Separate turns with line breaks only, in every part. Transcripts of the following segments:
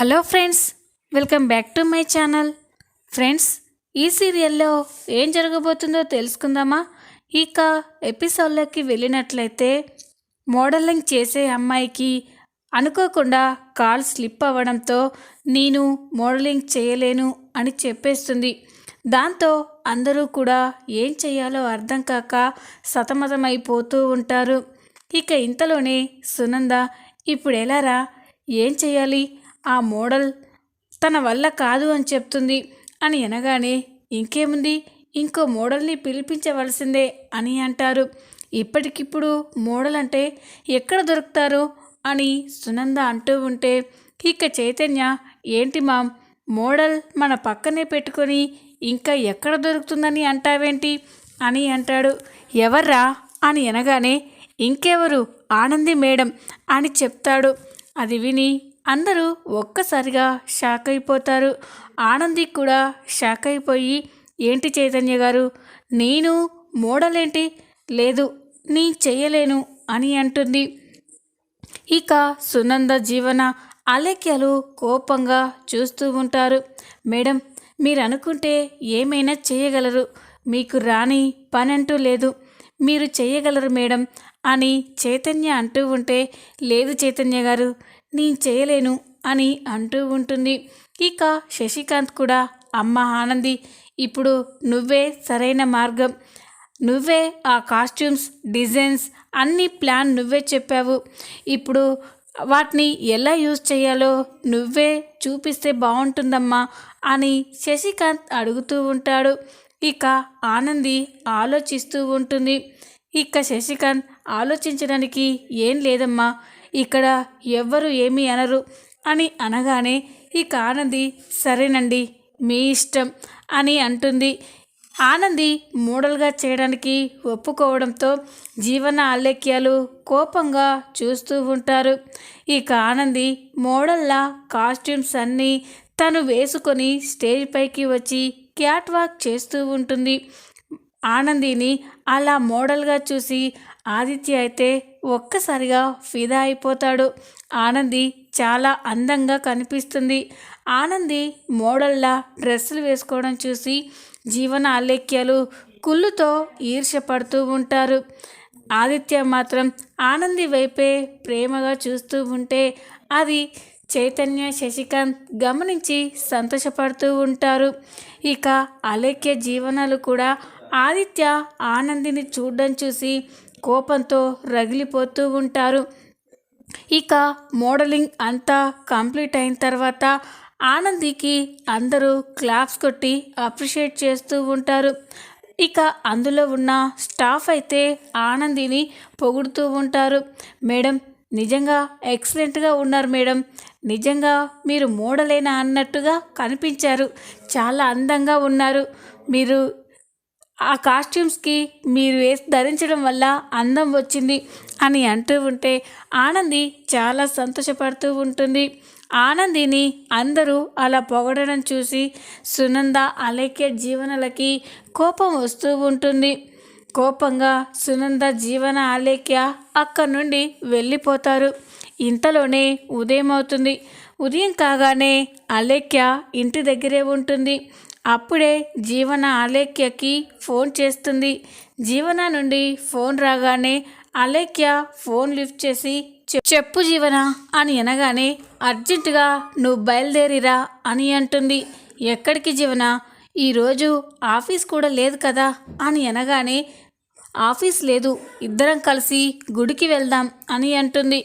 Hello friends welcome back to my channel. Friends ఈ సీరియల్లో ఏం జరగబోతుందో తెలుసుకుందామా? ఇక ఎపిసోడ్లోకి వెళ్ళినట్లయితే మోడలింగ్ చేసే అమ్మాయికి అనుకోకుండా కాల్ స్లిప్ అవ్వడంతో నేను మోడలింగ్ చేయలేను అని చెప్పేస్తుంది. దాంతో అందరూ కూడా ఏం చేయాలో అర్థం కాక సతమతమైపోతూ ఉంటారు. ఇక ఇంతలోనే సునంద ఇప్పుడు ఎలారా ఏం చేయాలి? ఆ మోడల్ తన వల్ల కాదు అని చెప్తుంది. అని అనగానే ఇంకేముంది? ఇంకో మోడల్ని పిలిపించవలసిందే అని అంటారు. ఇప్పటికిప్పుడు మోడల్ అంటే ఎక్కడ దొరుకుతారు? అని సునంద అంటూ ఉంటే ఇక చైతన్య ఏంటి మామ్ మోడల్ మన పక్కనే పెట్టుకొని ఇంకా ఎక్కడ దొరుకుతుందని అంటావేంటి? అని అంటాడు. ఎవర్రా? అని అనగానే ఇంకెవరు? ఆనంది మేడం అని చెప్తాడు. అది విని అందరూ ఒక్కసారిగా షాక్ అయిపోతారు. ఆనంది కూడా షాక్ అయిపోయి ఏంటి చైతన్య గారు? నేను మోడలేంటి? లేదు నీ చేయలేను అని అంటుంది. ఇక సునంద జీవన అలేఖ్యలు కోపంగా చూస్తూ ఉంటారు. మేడం మీరు అనుకుంటే ఏమైనా చేయగలరు మీకు రాని పనంటూ లేదు. మీరు చేయగలరు మేడం అని చైతన్య అంటూ ఉంటే లేదు చైతన్య గారు నేను చేయలేను అని అంటూ ఉంటుంది. ఇక శశికాంత్ కూడా అమ్మ ఆనంది ఇప్పుడు నువ్వే సరైన మార్గం. నువ్వే ఆ కాస్ట్యూమ్స్ డిజైన్స్ అన్ని ప్లాన్ నువ్వే చెప్పావు. ఇప్పుడు వాటిని ఎలా యూజ్ చేయాలో నువ్వే చూపిస్తే బాగుంటుందమ్మా అని శశికాంత్ అడుగుతూ ఉంటాడు. ఇక ఆనంది ఆలోచిస్తూ ఉంటుంది. ఇక శశికాంత్ ఆలోచించడానికి ఏం లేదమ్మా. ఇక్కడ ఎవ్వరు ఏమీ అనరు అని అనగానే ఇక ఆనంది సరేనండి మీ ఇష్టం అని అంటుంది. ఆనంది మోడల్గా చేయడానికి ఒప్పుకోవడంతో జీవన ఆలేఖ్యాలు కోపంగా చూస్తూ ఉంటారు. ఇక ఆనంది మోడల్లా కాస్ట్యూమ్స్ అన్నీ తను వేసుకొని స్టేజ్ పైకి వచ్చి క్యాట్ వాక్ చేస్తూ ఉంటుంది. ఆనందిని అలా మోడల్గా చూసి ఆదిత్య అయితే ఒక్కసారిగా ఫిదా అయిపోతాడు. ఆనంది చాలా అందంగా కనిపిస్తుంది. ఆనంది మోడల్లా డ్రెస్సులు వేసుకోవడం చూసి జీవన ఆలేఖ్యాలు కుళ్ళుతో ఈర్ష్యపడుతూ ఉంటారు. ఆదిత్య మాత్రం ఆనంది వైపే ప్రేమగా చూస్తూ ఉంటే అది చైతన్య శశికాంత్ గమనించి సంతోషపడుతూ ఉంటారు. ఇక అలేఖ్య జీవనాలు కూడా ఆదిత్య ఆనందిని చూడడం చూసి కోపంతో రగిలిపోతూ ఉంటారు. ఇక మోడలింగ్ అంతా కంప్లీట్ అయిన తర్వాత ఆనందికి అందరూ క్లాప్స్ కొట్టి అప్రిషియేట్ చేస్తూ ఉంటారు. ఇక అందులో ఉన్న స్టాఫ్ అయితే ఆనందిని పొగుడుతూ ఉంటారు. మేడం నిజంగా ఎక్సలెంట్గా ఉన్నారు మేడం. నిజంగా మీరు మోడలేనా అన్నట్టుగా కనిపించారు. చాలా అందంగా ఉన్నారు. మీరు ఆ కాస్ట్యూమ్స్కి మీరు వేసి ధరించడం వల్ల అందం వచ్చింది అని అంటూ ఉంటే ఆనంది చాలా సంతోషపడుతూ ఉంటుంది. ఆనందిని అందరూ అలా పొగడడం చూసి సునంద అలేఖ్య జీవనలకి కోపం వస్తూ ఉంటుంది. కోపంగా సునంద జీవన అలేఖ్య అక్కడి నుండి వెళ్ళిపోతారు. ఇంతలోనే ఉదయం అవుతుంది ఉదయం కాగానే అలేఖ్య ఇంటి దగ్గరే ఉంటుంది. అప్పుడే జీవన అలేఖ్యకి ఫోన్ చేస్తుంది. జీవన నుండి ఫోన్ రాగానే అలేఖ్య ఫోన్ లిఫ్ట్ చేసి చెప్పు జీవన అని అనగానే అర్జెంటుగా నువ్వు బయలుదేరిరా అని అంటుంది. ఎక్కడికి జీవన? ఈరోజు ఆఫీస్ కూడా లేదు కదా అని అనగానే ఆఫీస్ లేదు ఇద్దరం కలిసి గుడికి వెళ్దాం అని అంటుంది.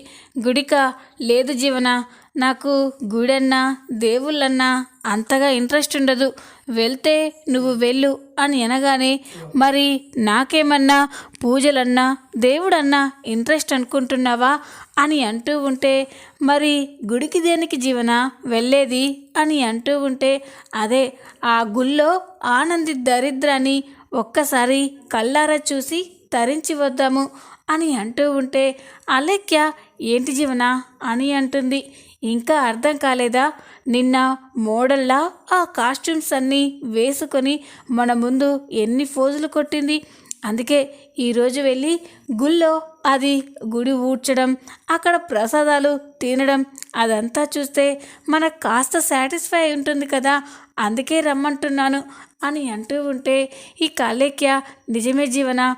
గుడిక లేదు జీవన నాకు గుడన్నా దేవుళ్ళన్నా అంతగా ఇంట్రెస్ట్ ఉండదు. వెళ్తే నువ్వు వెళ్ళు అని అనగానే మరి నాకేమన్నా పూజలన్నా దేవుడన్నా ఇంట్రెస్ట్ అనుకుంటున్నావా? అని అంటూ ఉంటే మరి గుడికి దేనికి జీవన? వెళ్ళేది? అని అంటూ ఉంటే అదే ఆ గుళ్ళో ఆనంది దరిద్రాన్ని ఒక్కసారి కళ్ళారా చూసి తరించి వద్దాము అని అంటూ ఉంటే అలెక్య ఏంటి జీవన? అని అంటుంది. ఇంకా అర్థం కాలేదా? నిన్న మోడల్లా ఆ కాస్ట్యూమ్స్ అన్నీ వేసుకొని మన ముందు ఎన్ని ఫోజులు కొట్టింది. అందుకే ఈరోజు వెళ్ళి గుళ్ళో అది గుడి ఊడ్చడం అక్కడ ప్రసాదాలు తినడం అదంతా చూస్తే మనకు కాస్త సాటిస్ఫై ఉంటుంది కదా. అందుకే రమ్మంటున్నాను అని అంటూ ఉంటే ఈ కాలేక్య నిజమే జీవన.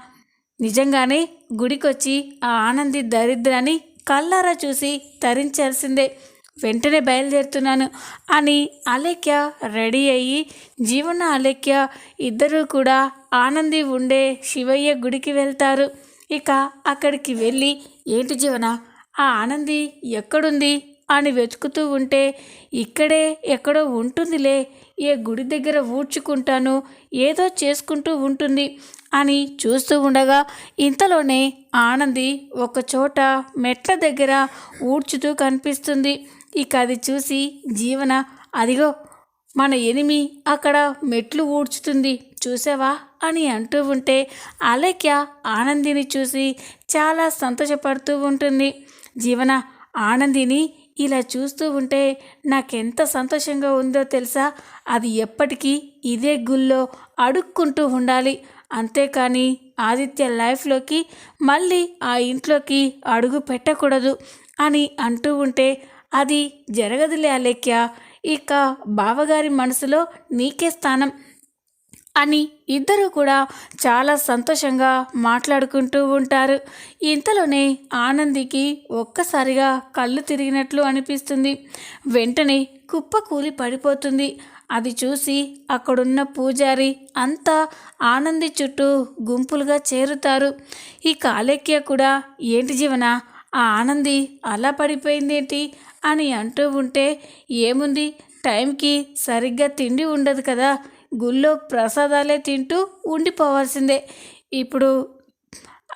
నిజంగానే గుడికొచ్చి ఆ ఆనంది దరిద్రాన్ని కళ్ళారా చూసి తరించాల్సిందే. వెంటనే బయలుదేరుతున్నాను అని అలేఖ్య రెడీ అయ్యి జీవన అలేఖ్య ఇద్దరూ కూడా ఆనంది ఉండే శివయ్య గుడికి వెళ్తారు. ఇక అక్కడికి వెళ్ళి ఏంటి జీవన ఆ ఆనంది ఎక్కడుంది? అని వెతుకుతూ ఉంటే ఇక్కడే ఎక్కడో ఉంటుందిలే ఏ గుడి దగ్గర ఊడ్చుకుంటాను ఏదో చేసుకుంటూ ఉంటుంది అని చూస్తూ ఉండగా ఇంతలోనే ఆనంది ఒక చోట మెట్ల దగ్గర ఊడ్చుతూ కనిపిస్తుంది. ఇక అది చూసి జీవన అదిగో మన ఎనిమి అక్కడ మెట్లు ఊడ్చుతుంది చూసావా? అని అంటూ ఉంటే అలేఖ్య ఆనందిని చూసి చాలా సంతోషపడుతూ ఉంటుంది. జీవన ఆనందిని ఇలా చూస్తూ ఉంటే నాకెంత సంతోషంగా ఉందో తెలుసా? అది ఎప్పటికీ ఇదే గుల్లో అడుక్కుంటూ ఉండాలి. అంతేకాని ఆదిత్య లైఫ్లోకి మళ్ళీ ఆ ఇంట్లోకి అడుగు పెట్టకూడదు అని అంటూ ఉంటే అది జరగదులే అలేఖ్య. ఇక బావగారి మనసులో నీకే స్థానం అని ఇద్దరూ కూడా చాలా సంతోషంగా మాట్లాడుకుంటూ ఉంటారు. ఇంతలోనే ఆనందికి ఒక్కసారిగా కళ్ళు తిరిగినట్లు అనిపిస్తుంది. వెంటనే కుప్ప కూలి పడిపోతుంది. అది చూసి అక్కడున్న పూజారి అంతా ఆనంది చుట్టూ గుంపులుగా చేరుతారు. ఈ కాలేక్య కూడా ఏంటి జీవన? ఆ ఆనంది అలా పడిపోయిందేంటి? అని అంటూ ఉంటే ఏముంది? టైంకి సరిగ్గా తిండి ఉండదు కదా. గుళ్ళో ప్రసాదాలే తింటూ ఉండిపోవాల్సిందే. ఇప్పుడు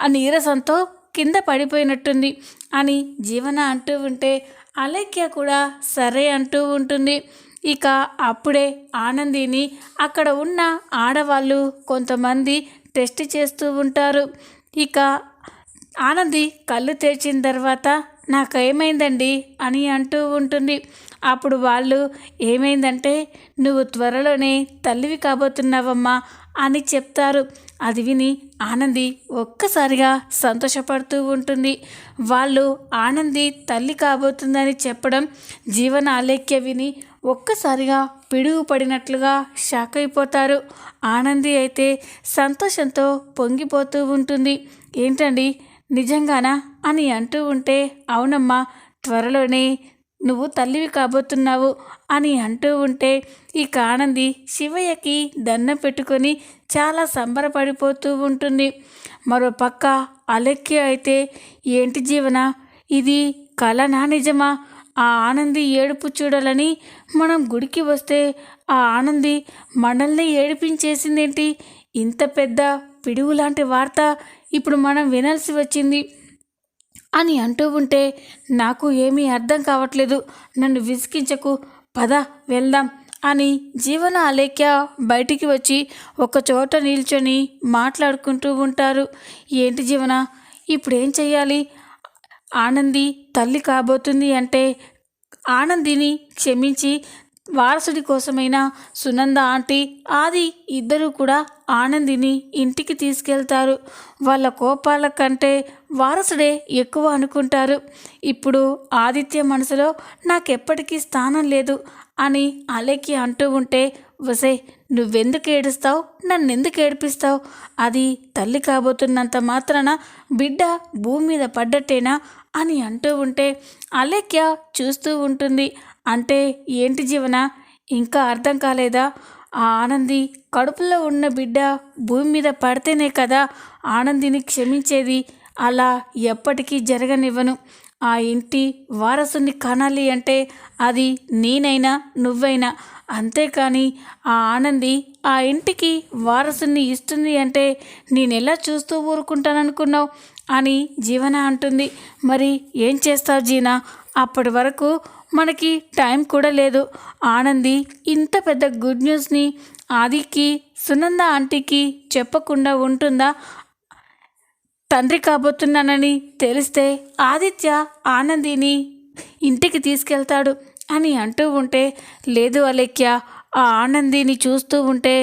ఆ నీరసంతో కింద పడిపోయినట్టుంది అని జీవన అంటూ ఉంటే అలేఖ్య కూడా సరే అంటూ ఉంటుంది. ఇక అప్పుడే ఆనందిని అక్కడ ఉన్న ఆడవాళ్ళు కొంతమంది టెస్ట్ చేస్తూ ఉంటారు. ఇక ఆనంది కళ్ళు తెరిచిన తర్వాత నాకు ఏమైందండి అని అంటూ ఉంటుంది. అప్పుడు వాళ్ళు ఏమైందంటే నువ్వు త్వరలోనే తల్లివి కాబోతున్నావమ్మా అని చెప్తారు. అది విని ఆనంది ఒక్కసారిగా సంతోషపడుతూ ఉంటుంది. వాళ్ళు ఆనంది తల్లి కాబోతుందని చెప్పడం జీవన ఆలేఖ్య విని ఒక్కసారిగా పిడుగు పడినట్లుగా షాక్ అయిపోతారు. ఆనంది అయితే సంతోషంతో పొంగిపోతూ ఉంటుంది. ఏంటండి నిజంగానా అని అంటూ ఉంటే అవునమ్మా త్వరలోనే నువ్వు తల్లివి కాబోతున్నావు అని అంటూ ఉంటే ఈ ఆనంది శివయ్యకి దండం పెట్టుకొని చాలా సంబరపడిపోతూ ఉంటుంది. మరో పక్క అయితే ఏంటి జీవన ఇది కలనా నిజమా? ఆ ఆనంది ఏడుపు చూడాలని మనం గుడికి వస్తే ఆ ఆనంది మనల్ని ఏడిపించేసిందేంటి? ఇంత పెద్ద పిడుగు లాంటి వార్త ఇప్పుడు మనం వినాల్సి వచ్చింది అని అంటూ ఉంటే నాకు ఏమీ అర్థం కావట్లేదు. నన్ను విసిగించకు పద వెళ్దాం అని జీవన అలేఖ్య బయటికి వచ్చి ఒక చోట నిల్చొని మాట్లాడుకుంటూ ఉంటారు. ఏంటి జీవన? ఇప్పుడేం చేయాలి చెయ్యాలి? ఆనంది తల్లి కాబోతుంది అంటే ఆనందిని క్షమించి వారసుడి కోసమైనా సునంద ఆంటీ ఆది ఇద్దరూ కూడా ఆనందిని ఇంటికి తీసుకెళ్తారు. వాళ్ళ కోపాల కంటే వారసుడే ఎక్కువ అనుకుంటారు. ఇప్పుడు ఆదిత్య మనసులో నాకెప్పటికీ స్థానం లేదు అని అలేకి అంటూ ఉంటే వసే నువ్వెందుకు ఏడుస్తావు? నన్నెందుకు ఏడిపిస్తావు? అది తల్లి కాబోతున్నంత మాత్రాన బిడ్డ భూమి మీద పడ్డట్టేనా అని అంటూ ఉంటే అలేఖ్య చూస్తూ ఉంటుంది. అంటే ఏంటి జీవన? ఇంకా అర్థం కాలేదా? ఆ ఆనంది కడుపులో ఉన్న బిడ్డ భూమి మీద పడితేనే కదా ఆనందిని క్షమించేది. అలా ఎప్పటికీ జరగనివ్వను. ఆ ఇంటి వారసుని కనాలి అంటే అది నేనైనా నువ్వైనా. అంతేకాని ఆ ఆనంది ఆ ఇంటికి వారసుని ఇస్తుంది అంటే నేను ఎలా చూస్తూ ఊరుకుంటాననుకున్నావు? అని జీవన అంటుంది. మరి ఏం చేస్తావు జీనా? అప్పటి వరకు మనకి టైం కూడా లేదు. ఆనంది ఇంత పెద్ద గుడ్ న్యూస్ని ఆదికి సునంద ఆంటీకి చెప్పకుండా ఉంటుందా? తండ్రి కాబోతున్నానని తెలిస్తే ఆదిత్య ఆనందిని ఇంటికి తీసుకెళ్తాడు అని అంటూ ఉంటే లేదు అలేఖ్య ఆ ఆనందిని చూస్తూ ఉంటే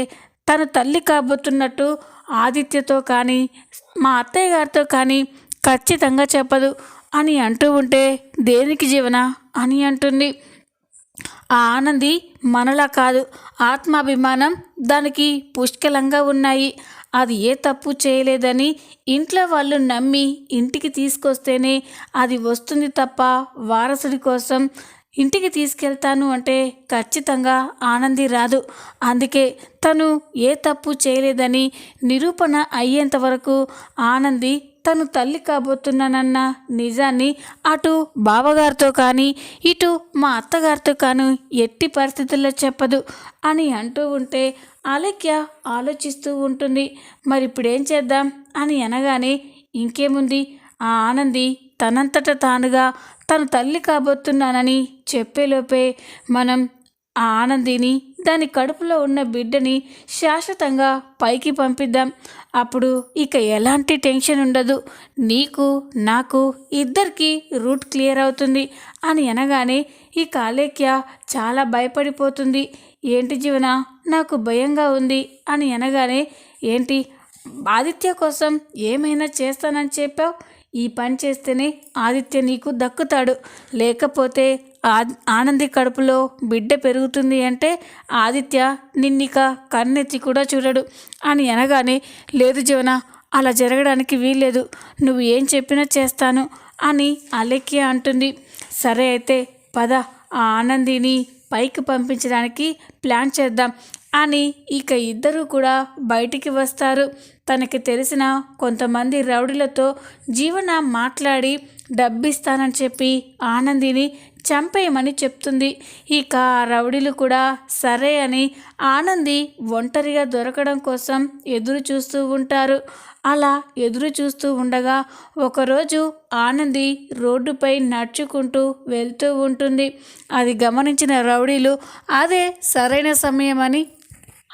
తను తల్లి కాబోతున్నట్టు ఆదిత్యతో కానీ మా అత్తయ్య గారితో కానీ ఖచ్చితంగా చెప్పదు. అని అంటూ ఉంటే దేనికి జీవన? అని అంటుంది. ఆ ఆనంది మనలా కాదు. ఆత్మాభిమానం దానికి పుష్కలంగా ఉన్నాయి. అది ఏ తప్పు చేయలేదని ఇంట్లో వాళ్ళు నమ్మి ఇంటికి తీసుకొస్తేనే అది వస్తుంది తప్ప వారసుడి కోసం ఇంటికి తీసుకెళ్తాను అంటే ఖచ్చితంగా ఆనంది రాదు. అందుకే తను ఏ తప్పు చేయలేదని నిరూపణ అయ్యేంత వరకు ఆనంది తను తల్లి కాబోతున్నానన్న నిజాన్ని అటు బావగారితో కానీ ఇటు మా అత్తగారితో కానీ ఎట్టి పరిస్థితుల్లో చెప్పదు అని అంటూ ఉంటే అలక్య ఆలోచిస్తూ ఉంటుంది. మరి ఇప్పుడేం చేద్దాం అని అనగానే ఇంకేముంది? ఆ ఆనంది తనంతట తానుగా తను తల్లి కాబోతున్నానని చెప్పేలోపే మనం ఆ ఆనందిని దాని కడుపులో ఉన్న బిడ్డని శాశ్వతంగా పైకి పంపిద్దాం. అప్పుడు ఇక ఎలాంటి టెన్షన్ ఉండదు. నీకు నాకు ఇద్దరికి రూట్ క్లియర్ అవుతుంది అని అనగానే ఈ కాలేక్య చాలా భయపడిపోతుంది. ఏంటి జీవన నాకు భయంగా ఉంది అని అనగానే ఏంటి ఆదిత్య కోసం ఏమైనా చేస్తానని చెప్పావు? ఈ పని చేస్తేనే ఆదిత్య నీకు దక్కుతాడు. లేకపోతే ఆనంది కడుపులో బిడ్డ పెరుగుతుంది అంటే ఆదిత్య నిన్నిక కన్నెత్తి కూడా చూడడు. అని అనగానే లేదు జీవన అలా జరగడానికి వీల్లేదు. నువ్వు ఏం చెప్పినా చేస్తాను అని అలెక్య అంటుంది. సరే అయితే పద ఆ ఆనందిని పైకి పంపించడానికి ప్లాన్ చేద్దాం అని ఇక ఇద్దరూ కూడా బయటికి వస్తారు. తనకి తెలిసిన కొంతమంది రౌడీలతో జీవన మాట్లాడి డబ్బిస్తానని చెప్పి ఆనందిని చంపేయమని చెప్తుంది. ఇక రౌడీలు కూడా సరే అని ఆనంది ఒంటరిగా దొరకడం కోసం ఎదురు చూస్తూ ఉంటారు. అలా ఎదురు చూస్తూ ఉండగా ఒకరోజు ఆనంది రోడ్డుపై నడుచుకుంటూ వెళ్తూ ఉంటుంది. అది గమనించిన రౌడీలు అదే సరైన సమయమని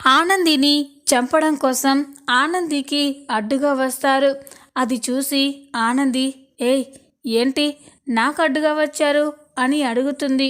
ఆనందిని చంపడం కోసం ఆనందికి అడ్డుగా వస్తారు. అది చూసి ఆనంది ఏయ్ ఏంటి? నాకు అడ్డుగా వచ్చారు? అని అడుగుతుంది.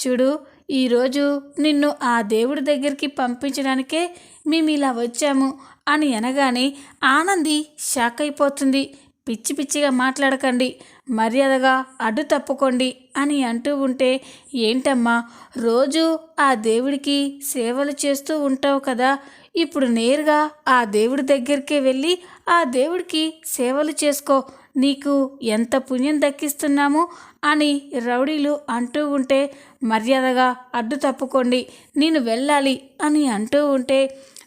చూడు ఈరోజు నిన్ను ఆ దేవుడి దగ్గరికి పంపించడానికే మేము ఇలా వచ్చాము అని అనగానే ఆనంది షాక్ అయిపోతుంది. పిచ్చి పిచ్చిగా మాట్లాడకండి. మర్యాదగా అడ్డు తప్పుకోండి అని అంటూ ఉంటే ఏంటమ్మా రోజు ఆ దేవుడికి సేవలు చేస్తూ ఉంటావు కదా? ఇప్పుడు నేరుగా ఆ దేవుడి దగ్గరికే వెళ్ళి ఆ దేవుడికి సేవలు చేసుకో. నీకు ఎంత పుణ్యం దక్కిస్తున్నాము అని రౌడీలు అంటూ ఉంటే మర్యాదగా అడ్డు తప్పుకోండి. నేను వెళ్ళాలి అని అంటూ ఉంటే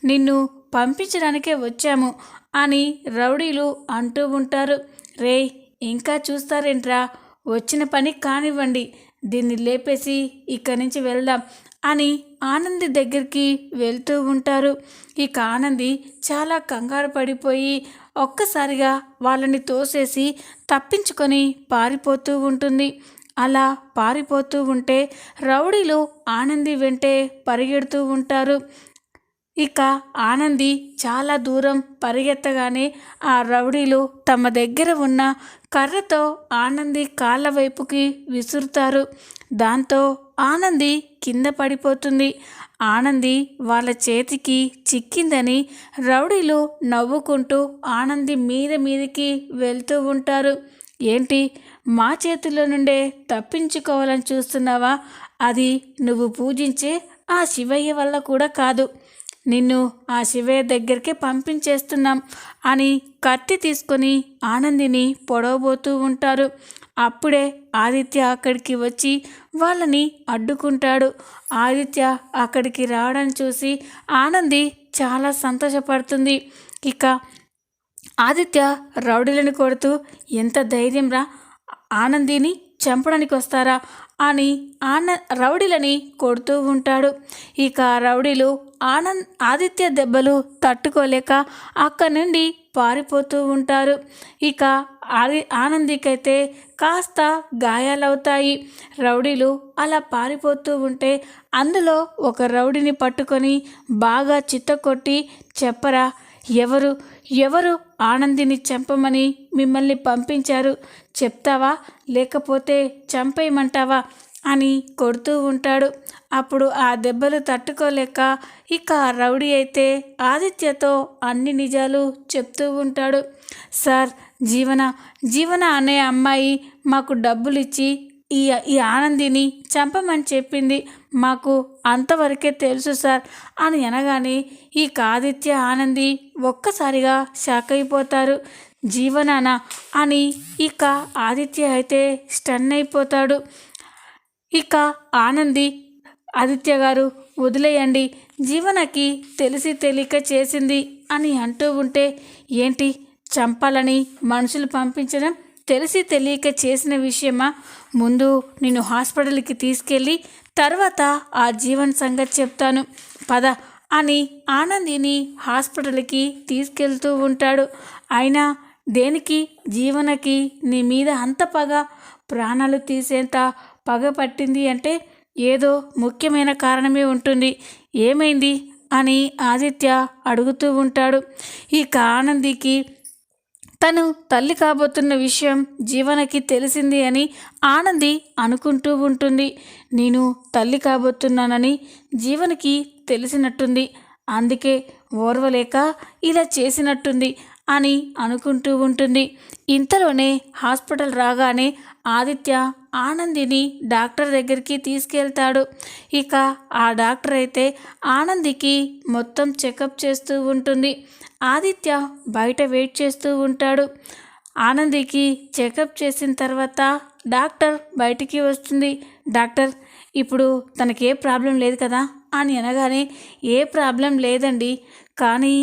నిన్ను పంపించడానికే వచ్చాము అని రౌడీలు అంటూ ఉంటారు. రే ఇంకా చూస్తారేంట్రా? వచ్చిన పని కానివ్వండి. దీన్ని లేపేసి ఇక్కడి నుంచి వెళ్దాం. అని ఆనంది దగ్గరికి వెళ్తూ ఉంటారు. ఇక ఆనంది చాలా కంగారు పడిపోయి ఒక్కసారిగా వాళ్ళని తోసేసి తప్పించుకొని పారిపోతూ ఉంటుంది. అలా పారిపోతూ ఉంటే రౌడీలు ఆనంది వెంటే పరిగెడుతూ ఉంటారు. ఇక ఆనంది చాలా దూరం పరిగెత్తగానే ఆ రౌడీలు తమ దగ్గర ఉన్న కర్రతో ఆనంది కాళ్ళ వైపుకి విసురుతారు. దాంతో ఆనంది కింద పడిపోతుంది. ఆనంది వాళ్ళ చేతికి చిక్కిందని రౌడీలు నవ్వుకుంటూ ఆనంది మీద మీదకి వెళ్తూ ఉంటారు. ఏంటి? మా చేతుల్లో నుండే తప్పించుకోవాలని చూస్తున్నావా? అది నువ్వు పూజించే ఆ శివయ్య వల్ల కూడా కాదు. నిన్ను ఆ శివయ్య దగ్గరికి పంపించేస్తున్నాం అని కత్తి తీసుకొని ఆనందిని పొడవబోతూ ఉంటారు. అప్పుడే ఆదిత్య అక్కడికి వచ్చి వాళ్ళని అడ్డుకుంటాడు. ఆదిత్య అక్కడికి రావడం చూసి ఆనంది చాలా సంతోషపడుతుంది. ఇక ఆదిత్య రౌడీలను కొడుతూ ఎంత ధైర్యం రా ఆనందిని చంపడానికి వస్తారా? అని ఆన రౌడీలని కొడుతూ ఉంటాడు. ఇక రౌడీలు ఆనంద్ ఆదిత్య దెబ్బలు తట్టుకోలేక అక్కడి నుండి పారిపోతూ ఉంటారు. ఇక ఆది ఆనందికైతే కాస్త గాయాలవుతాయి. రౌడీలు అలా పారిపోతూ ఉంటే అందులో ఒక రౌడీని పట్టుకొని బాగా చిత్తకొట్టి చెప్పరా ఎవరు ఎవరు ఆనందిని చంపమని మిమ్మల్ని పంపించారు? చెప్తావా? లేకపోతే చంపేయమంటావా? అని కొడుతూ ఉంటాడు. అప్పుడు ఆ దెబ్బలు తట్టుకోలేక ఇక రౌడీ అయితే ఆదిత్యతో అన్ని నిజాలు చెప్తూ ఉంటాడు. సార్ జీవన జీవన అనే అమ్మాయి మాకు డబ్బులు ఇచ్చి ఈ ఈ ఆనందిని చంపమని చెప్పింది. మాకు అంతవరకే తెలుసు సార్ అని అనగానే ఈ ఆదిత్య ఆనంది ఒక్కసారిగా షాక్ అయిపోతారు. జీవనాన అని ఇక ఆదిత్య అయితే స్టన్ అయిపోతాడు. ఇక ఆనంది ఆదిత్య గారు వదిలేయండి. జీవనకి తెలిసి తెలియక చేసింది అని అంటూ ఉంటే ఏంటి? చంపాలని మనుషులు పంపించడం తెలిసి తెలియక చేసిన విషయమా? ముందు నేను హాస్పిటల్కి తీసుకెళ్ళి తర్వాత ఆ జీవన్ సంగతి చెప్తాను. పద అని ఆనందిని హాస్పిటల్కి తీసుకెళ్తూ ఉంటాడు. అయినా దేనికి? జీవనకి నీ మీద అంత పగ ప్రాణాలు తీసేంత పగ పట్టింది అంటే ఏదో ముఖ్యమైన కారణమే ఉంటుంది. ఏమైంది? అని ఆదిత్య అడుగుతూ ఉంటాడు. ఇక ఆనందికి తను తల్లి కాబోతున్న విషయం జీవనకి తెలిసింది అని ఆనంది అనుకుంటూ ఉంటుంది. నేను తల్లి కాబోతున్నానని జీవనకి తెలిసినట్టుంది. అందుకే ఓర్వలేక ఇలా చేసినట్టుంది. అని అనుకుంటూ ఉంటుంది. ఇంతలోనే హాస్పిటల్ రాగానే ఆదిత్య ఆనందిని డాక్టర్ దగ్గరికి తీసుకెళ్తాడు. ఇక ఆ డాక్టర్ అయితే ఆనందికి మొత్తం చెకప్ చేస్తూ ఉంటుంది. ఆదిత్య బయట వెయిట్ చేస్తూ ఉంటాడు. ఆనందికి చెకప్ చేసిన తర్వాత డాక్టర్ బయటికి వస్తుంది. డాక్టర్ ఇప్పుడు తనకి ఏ ప్రాబ్లం లేదు కదా? అని అనగానే ఏ ప్రాబ్లం లేదండి. కానీ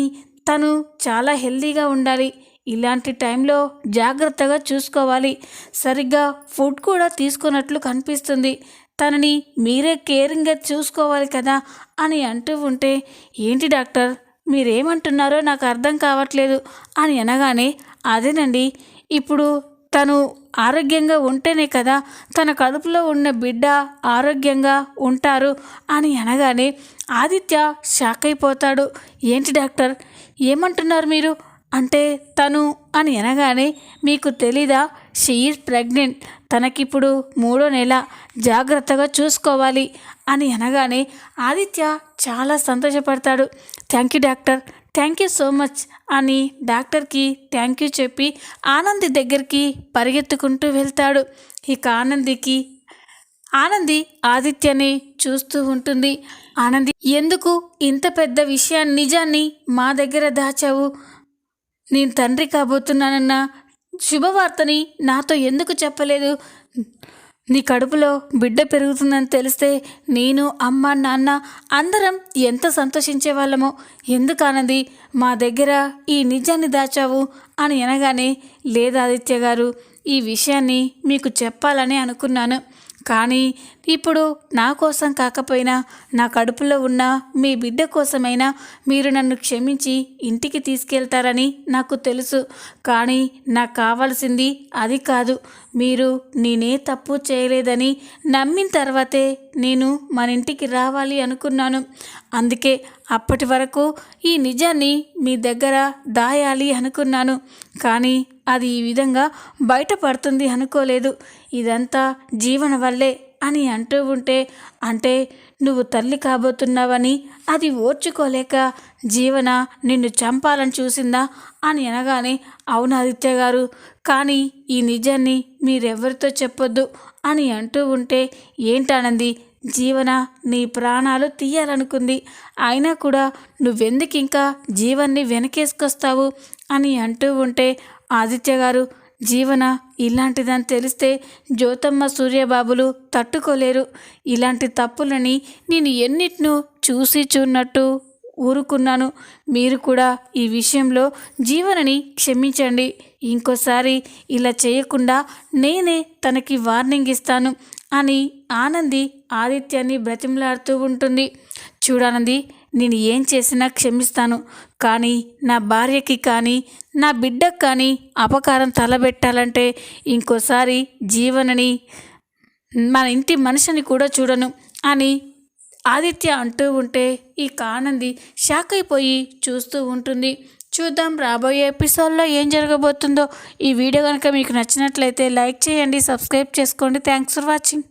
తను చాలా హెల్తీగా ఉండాలి. ఇలాంటి టైంలో జాగ్రత్తగా చూసుకోవాలి. సరిగ్గా ఫుడ్ కూడా తీసుకున్నట్లు కనిపిస్తుంది. తనని మీరే కేరింగ్గా చూసుకోవాలి కదా అని అంటూ ఉంటే ఏంటి డాక్టర్? మీరేమంటున్నారో నాకు అర్థం కావట్లేదు అని అనగానే అదేనండి ఇప్పుడు తను ఆరోగ్యంగా ఉంటేనే కదా తన కడుపులో ఉన్న బిడ్డ ఆరోగ్యంగా ఉంటారు అని అనగానే ఆదిత్య షాక్ అయిపోతాడు. ఏంటి డాక్టర్? ఏమంటున్నారు మీరు? అంటే తను అని అనగానే మీకు తెలీదా? She pregnant. తనకిప్పుడు మూడో నెల. జాగ్రత్తగా చూసుకోవాలి అని అనగానే ఆదిత్య చాలా సంతోషపడతాడు. Thank you doctor. Thank you so much అని డాక్టర్కి థ్యాంక్ యూ చెప్పి ఆనంది దగ్గరికి పరిగెత్తుకుంటూ వెళ్తాడు. ఇక ఆనందికి ఆనంది ఆదిత్యని చూస్తూ ఉంటుంది. ఆనంది ఎందుకు? ఇంత పెద్ద విషయాన్ని నిజాన్ని మా దగ్గర దాచావు. నేను తండ్రి కాబోతున్నానన్న శుభవార్తని నాతో ఎందుకు చెప్పలేదు? నీ కడుపులో బిడ్డ పెరుగుతుందని తెలిస్తే నేను అమ్మ నాన్న అందరం ఎంత సంతోషించేవాళ్ళమో ఎందుకన్నది మా దగ్గర ఈ నిజాన్ని దాచావు అని అనగానే లేదా ఆదిత్య గారు ఈ విషయాన్ని మీకు చెప్పాలని అనుకున్నాను. కానీ ఇప్పుడు నా కోసం కాకపోయినా నా కడుపులో ఉన్న మీ బిడ్డ కోసమైనా మీరు నన్ను క్షమించి ఇంటికి తీసుకెళ్తారని నాకు తెలుసు. కానీ నాకు కావాల్సింది అది కాదు. మీరు నేనే తప్పు చేయలేదని నమ్మిన తర్వాతే నేను మన ఇంటికి రావాలి అనుకున్నాను. అందుకే అప్పటి వరకు ఈ నిజాన్ని మీ దగ్గర దాయాలి అనుకున్నాను. కానీ అది ఈ విధంగా బయటపడుతుంది అనుకోలేదు. ఇదంతా జీవన వల్లే అని అంటూ ఉంటే అంటే నువ్వు తల్లి కాబోతున్నావని అది ఓర్చుకోలేక జీవన నిన్ను చంపాలని చూసిందా అని అనగానే అవును ఆదిత్య గారు కానీ ఈ నిజాన్ని మీరెవరితో చెప్పొద్దు అని అంటూ ఉంటే ఏంటానంది? జీవన నీ ప్రాణాలు తీయాలనుకుంది. అయినా కూడా నువ్వెందుకు ఇంకా జీవన్ని వెనకేసుకొస్తావు అని అంటూ ఉంటే ఆదిత్య గారు జీవన ఇలాంటిదని తెలిస్తే జ్యోతమ్మ సూర్యబాబులు తట్టుకోలేరు. ఇలాంటి తప్పులని నేను ఎన్నిటినూ చూసి చూన్నట్టు ఊరుకున్నాను. మీరు కూడా ఈ విషయంలో జీవనని క్షమించండి. ఇంకోసారి ఇలా చేయకుండా నేనే తనకి వార్నింగ్ ఇస్తాను అని ఆనంది ఆదిత్యాన్ని బ్రతిమలాడుతూ ఉంటుంది. చూడానంది నేను ఏం చేసినా క్షమిస్తాను. కానీ నా భార్యకి కానీ నా బిడ్డకు కానీ అపకారం తలబెట్టాలంటే ఇంకోసారి జీవనని మన ఇంటి మనిషిని కూడా చూడను అని ఆదిత్య అంటూ ఉంటే ఈ కానంది షాక్ అయిపోయి చూస్తూ ఉంటుంది. చూద్దాం రాబోయే ఎపిసోడ్లో ఏం జరగబోతుందో. ఈ వీడియో కనుక మీకు నచ్చినట్లయితే లైక్ చేయండి సబ్స్క్రైబ్ చేసుకోండి. Thanks for watching.